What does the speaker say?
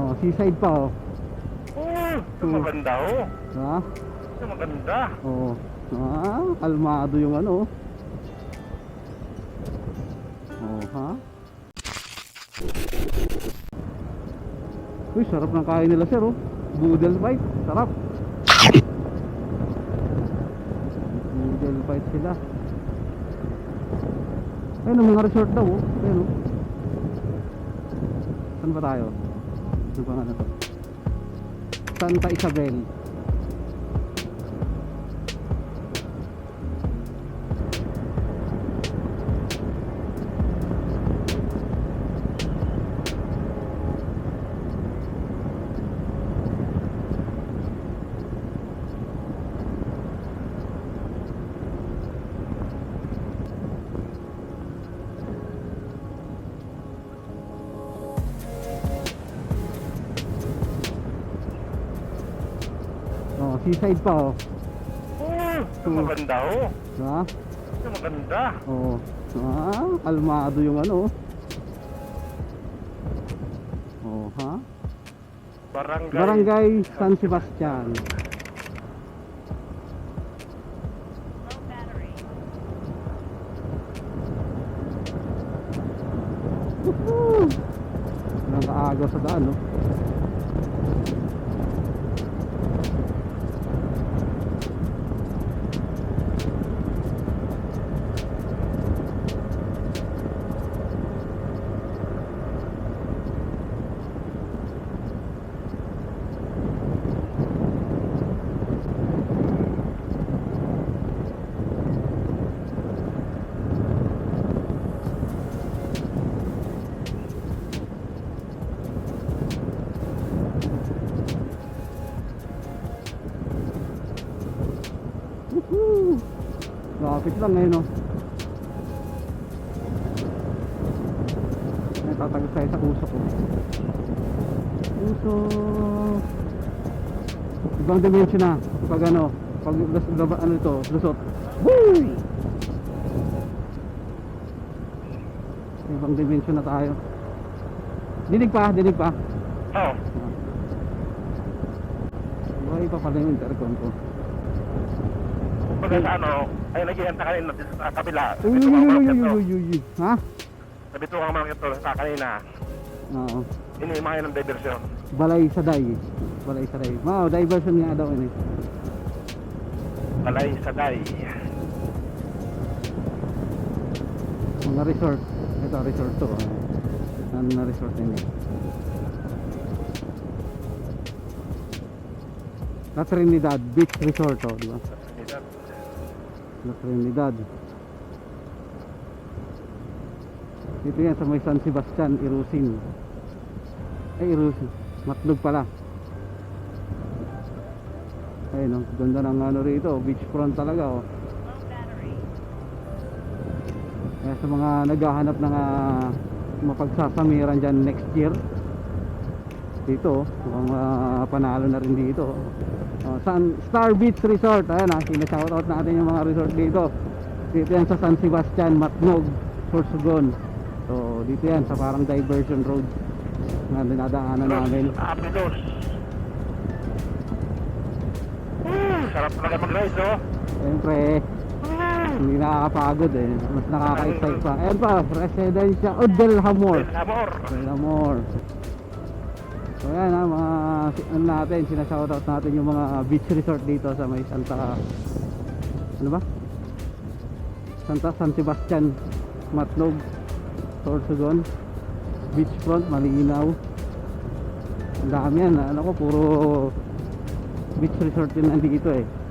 Oh, seaside pa oh. Oh, ito Hmm. maganda oh. Ha? Ito maganda. Oo. Ah, kalmado yung ano. Oh, ha? Uy, sarap ng kain nila sir oh. Boodle fight, sarap. Boodle fight sila. Ayun, ang mga resort daw oh. Ayun oh. Saan ba tayo? Ba ano to? Santa Isabel. Seaside pa oh. Oh, ito Hmm. maganda oh. Ha? Ito maganda. Oo. Ah, kalmado yung ano. Oh, ha? Barangay. Barangay San Sebastian. Low battery. Woohoo! Kaagaw sa daan, no? Woohoo! Lapit lang ngayon, no? Ay, tatagos tayo sa usok, ko. Usok! Ibang dimension na. Pag ano, pag laba, ano ito, lusot. Woo! Ibang dimension na tayo. Dinig pa, dinig pa. Oh, Buhay pa pala yung intercom ko. Kumbaga sa ano, ay naghihintay kanina dito sa kabila. Uy, uy, uy, uy, uy, to. uy, uy. Ha? Sabi ko malaki to sa kanina. Oo. Iniima kayo ng diversyon. Balay sa day. Balay sa day. Wow, diversion nga daw ini. Balay sa day. Mga resort. Ito, resort to. ah. Ano na resort ini? La Trinidad Beach Resort, oh, di ba? La Trinidad. Dito yan sa may San Sebastian, Irusin. Ay, Irusin. Matlog pala. Ayun, oh, ganda ng ano rito, beachfront talaga, oh. Low battery. Kaya sa mga naghahanap ng uh, mapagsasamiran dyan next year dito, mukhang ah, panalo na rin dito. Oh, San, Star Beach Resort. Ayan ah, sinashoutout natin yung mga resort dito. Dito yan sa San Sebastian, Matnog Sorsogon. So dito yan sa parang diversion road na dinadaanan namin. Hmm, sarap talaga mag-ride, oh. siyempre hindi nakakapagod eh. Mas nakaka-excite pa. Ayan pa, Residencia o Del Hamor. Del Amor. Del. So yan ha, mga ano natin, sinashoutout natin yung mga beach resort dito sa may Santa ano ba? Santa San Sebastian, Matnog, Sorsogon, beachfront, malinaw. Ang dami yan, ano ko, puro beach resort din nandito eh.